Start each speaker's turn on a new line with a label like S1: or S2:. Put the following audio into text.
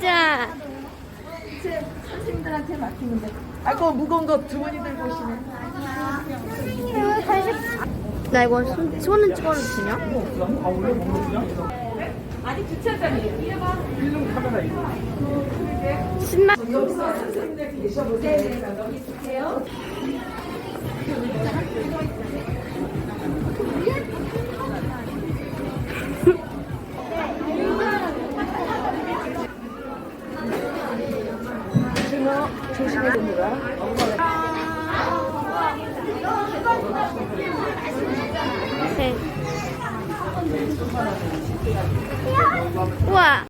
S1: 가자.
S2: 선생님들한테 맡기는데. 아이고 무거운 거 주머니 들고 오시네.
S1: 나 이거 손, 손은 찍어도 되냐?
S2: 아직 주차장이에요.
S1: 신나.
S2: 여기서 선생님들 계셔보세요. 네, 여기 있으세요. 조심해 됩니다.
S1: 네.